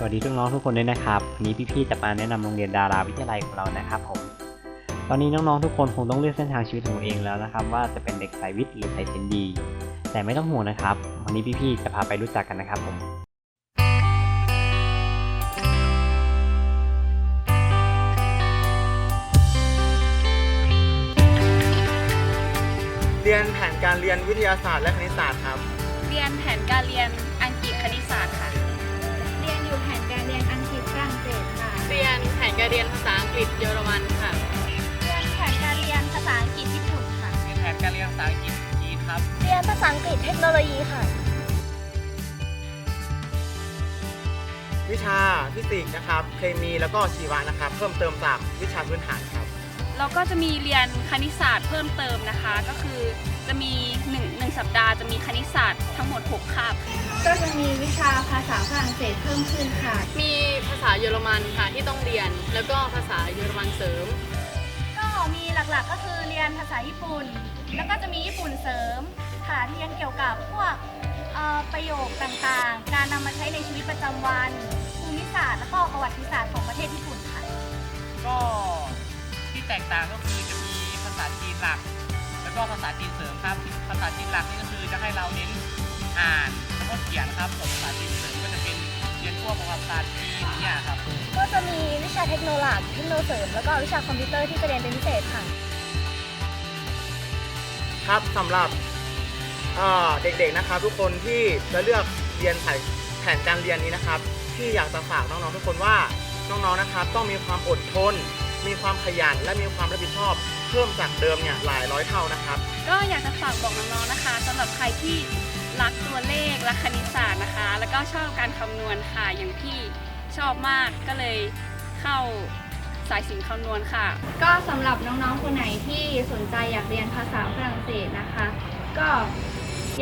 สวัสดีทุกน้องทุกคนด้วยนะครับวันนี้พี่ๆจะมาแนะนำโรงเรียนดาราวิทยาลัยของเรานะครับผมตอนนี้น้องๆทุกคนคงต้องเลือกเส้นทางชีวิตของตัวเองแล้วนะครับ ว่าจะเป็นเด็กสายวิทย์หรือสายศิลป์ดี แต่ไม่ต้องห่วงนะครับ วันนี้พี่ๆจะพาไปรู้จักกันนะครับผมเรียนแผนการเรียนวิทยาศาสตร์และคณิตศาสตร์ครับ เรียนแผนการเรียนอังกฤษคณิตศาสตร์ค่ะ แผนการเรียนภาษาอังกฤษเยอรมันค่ะ เรียนแผนการเรียนภาษาอังกฤษญี่ปุ่นค่ะเรียนแผนการเรียนภาษาอังกฤษจีนครับ เรียนภาษาอังกฤษเทคโนโลยีค่ะ วิชาฟิสิกส์นะครับ เคมีแล้วก็ชีวะนะครับ เพิ่มเติมจากวิชาพื้นฐานครับเราก็จะมีเรียนคณิตศาสตร์เพิ่มเติมนะคะ ก็คือจะมี1นึ่งหนึ่งสัปดาห์จะมีคณิตศาสตร์ทั้งหมด 6 คาบ ก็จะมีวิชาภาษาฝรั่งเศสเพิ่มขึ้นค่ะ มีภาษาเยอรมันค่ะที่ต้องเรียน แล้วก็ภาษาเยอรมันเสริม ก็มีหลักๆก็คือเรียนภาษาญี่ปุ่น แล้วก็จะมีญี่ปุ่นเสริมค่ะเรียนเกี่ยวกับพวกเอ่อประโยคต่างๆ การนำมาใช้ในชีวิตประจำวันภูมิศาสตร์แล้วก็ประวัติศาสตร์ของประเทศญี่ปุ่นค่ะ ก็ที่แตกต่างก็คือจะมีภาษาจีนหลัก แล้วก็ภาษาจีนเสริมครับ ภาษาจีนหลักนี่ก็คือจะให้เราเน้น อ่านแล้วก็เขียนครับส่วนภาษาจีนเสริมก็จะเป็นเรียนพวกประวัติศาสตร์จีนเนี่ยครับ ก็จะมีวิชาเทคโนโลยีเทคโนเสริม แล้วก็วิชาคอมพิวเตอร์ที่จะเรียนเป็นพิเศษค่ะ ครับสำหรับเอ่อเด็กๆนะครับ ทุกคนที่จะเลือกเรียนสายแผนการเรียนนี้นะครับ ที่อยากจะฝากน้องๆทุกคนว่าน้องๆนะครับ ต้องมีความอดทน มีความขยันและมีความรับผิดชอบ เพิ่มจากเดิมเนี่ยหลายร้อยเท่านะครับ ก็อยากจะฝากบอกน้องๆนะคะสำหรับใครที่ รักตัวเลขรักคณิตศาสตร์นะคะ แล้วก็ชอบการคำนวณค่ะอย่างพี่ชอบมากก็เลยเข้าสายสินคำนวณค่ะ ก็สำหรับน้องๆคนไหนที่สนใจอยากเรียนภาษาฝรั่งเศสนะคะ ก็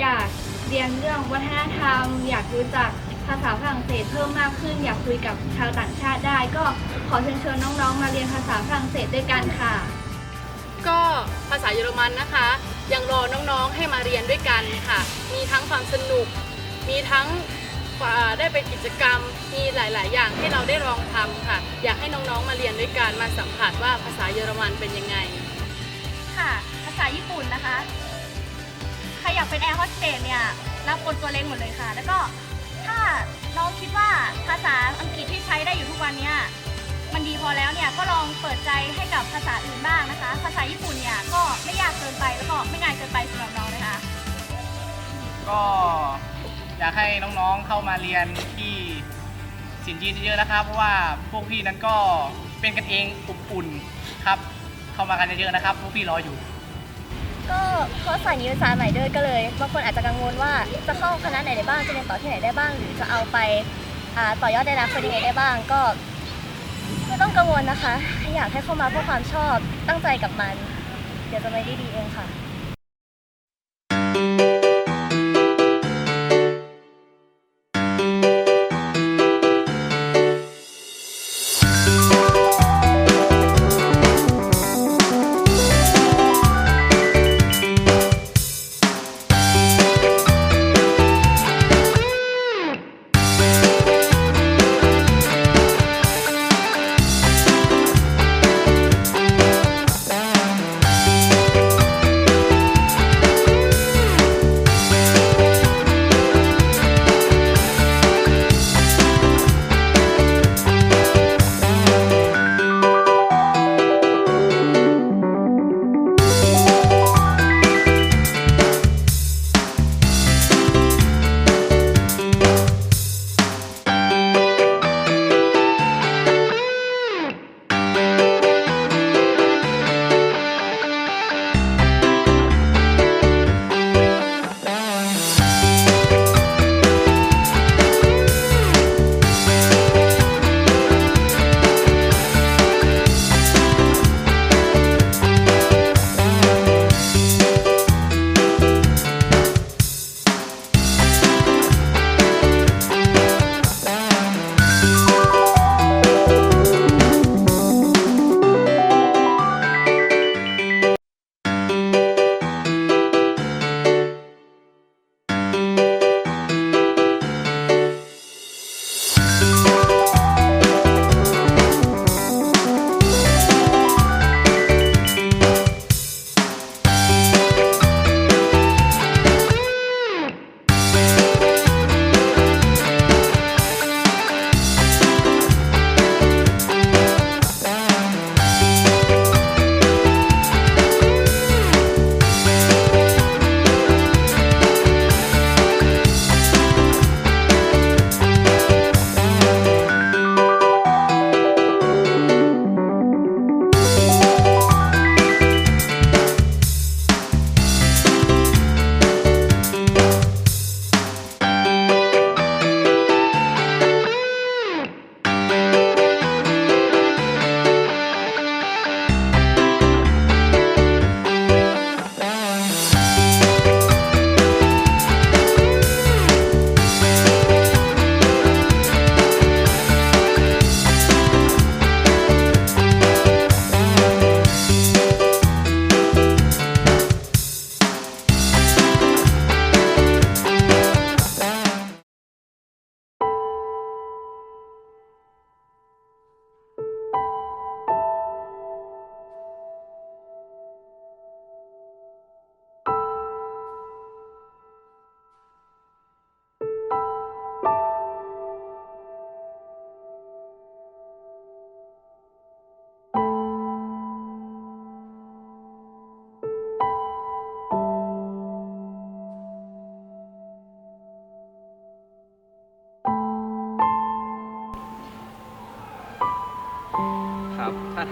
อยากเรียนเรื่องวัฒนธรรม อยากรู้จักภาษาฝรั่งเศสเพิ่มมากขึ้น อยากคุยกับชาวต่างชาติได้ ก็ขอเชิญชวนน้องๆ มาเรียนภาษาฝรั่งเศสด้วยกันค่ะ ก็ภาษาเยอรมันนะคะ ยังรอน้องๆให้มาเรียนด้วยกันค่ะ มีทั้งความสนุก มีทั้งได้ไปกิจกรรม มีหลาย ๆ อย่างให้เราได้ลองทำค่ะ อยากให้น้องๆมาเรียนด้วยกันมาสัมผัสว่าภาษาเยอรมันเป็นยังไง ค่ะ ภาษาญี่ปุ่นนะคะ ใครอยากเป็นแอร์โฮสเตสเนี่ยรับคนตัวเล็กหมดเลยค่ะ แล้วก็ถ้าน้องคิดว่าภาษาอังกฤษที่ใช้ได้อยู่ทุกวันเนี้ยมันดีพอแล้วเนี่ยก็ลองเปิดใจให้กับภาษาอื่นบ้างนะคะ ภาษาญี่ปุ่นเนี่ยก็ไม่ยากเกินไปแล้วก็ ก็อยากให้น้องๆเข้ามาเรียนที่สินจีนเยอะๆนะครับ เพราะว่าพวกพี่นั้นก็เป็นกันเองอบอุ่นครับ เข้ามากันเยอะๆนะครับ พวกพี่รออยู่ ก็เพราะสายนี้เป็นสายใหม่ด้วยก็เลยบางคนอาจจะกังวลว่าจะเข้าคณะไหนได้บ้างจะเรียนต่อที่ไหนได้บ้าง หรือจะเอาไปอ่าต่อยอดในอนาคตยังไงได้บ้างก็ไม่ต้องกังวลนะคะ อยากให้เข้ามาเพราะความชอบตั้งใจกับมัน เดี๋ยวจะไปได้ดีเองค่ะ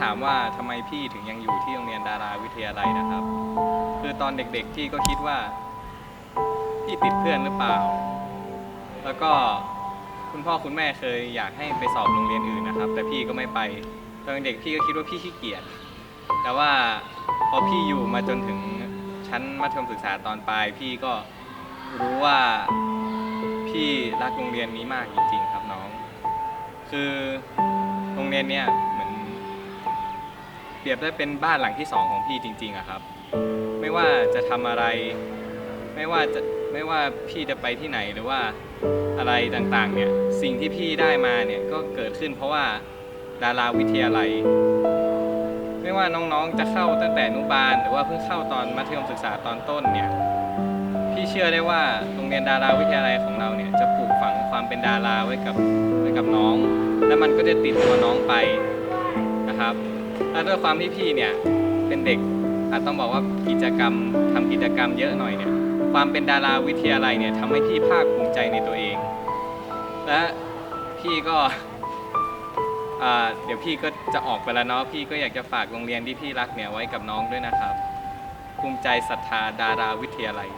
ถามว่าทำไมพี่ถึงยังอยู่ที่โรงเรียนดาราวิทยาลัยนะครับ คือตอนเด็กๆพี่ก็คิดว่า พี่ติดเพื่อนหรือเปล่า แล้วก็คุณพ่อคุณแม่เคยอยากให้ไปสอบโรงเรียนอื่นนะครับ แต่พี่ก็ไม่ไป ตอนเด็กพี่ก็คิดว่าพี่ขี้เกียจ แต่ว่าพอพี่อยู่มาจนถึงชั้นมัธยมศึกษาตอนปลาย พี่ก็รู้ว่าพี่รักโรงเรียนนี้มากจริง ๆ ครับน้อง คือโรงเรียนเนี่ย เปรียบได้เป็นบ้านหลังที่สองของพี่จริงๆอะครับ ไม่ว่าจะทำอะไร ไม่ว่าจะไม่ว่าพี่จะไปที่ไหนหรือว่าอะไรต่างๆเนี่ยสิ่งที่พี่ได้มาเนี่ยก็เกิดขึ้นเพราะว่าดาราวิทยาลัย ไม่ว่าน้องๆจะเข้าตั้งแต่อนุบาล หรือว่าเพิ่งเข้าตอนมัธยมศึกษาตอนต้นเนี่ยพี่เชื่อได้ว่าโรงเรียนดาราวิทยาลัยของเราเนี่ยจะปลูกฝังความเป็นดาราไว้กับไว้กับน้อง และมันก็จะติดตัวน้องไปนะครับ และด้วยความที่พี่เนี่ยเป็นเด็กอาจต้องบอกว่ากิจกรรมทำกิจกรรมเยอะหน่อยเนี่ยความเป็นดาราวิทยาลัยเนี่ยทำให้พี่ภาคภูมิใจในตัวเอง และพี่ก็เดี๋ยวพี่ก็จะออกไปแล้วเนาะพี่ก็อยากจะฝากโรงเรียนที่พี่รักเนี่ยไว้กับน้องด้วยนะครับ ภูมิใจศรัทธาดาราวิทยาลัย